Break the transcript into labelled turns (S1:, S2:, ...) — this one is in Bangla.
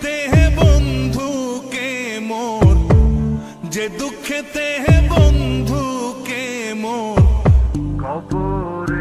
S1: দুঃখেতে হে বন্ধুকে মোর? যে দুঃখেতে হে বন্ধুকে মোর? কবরে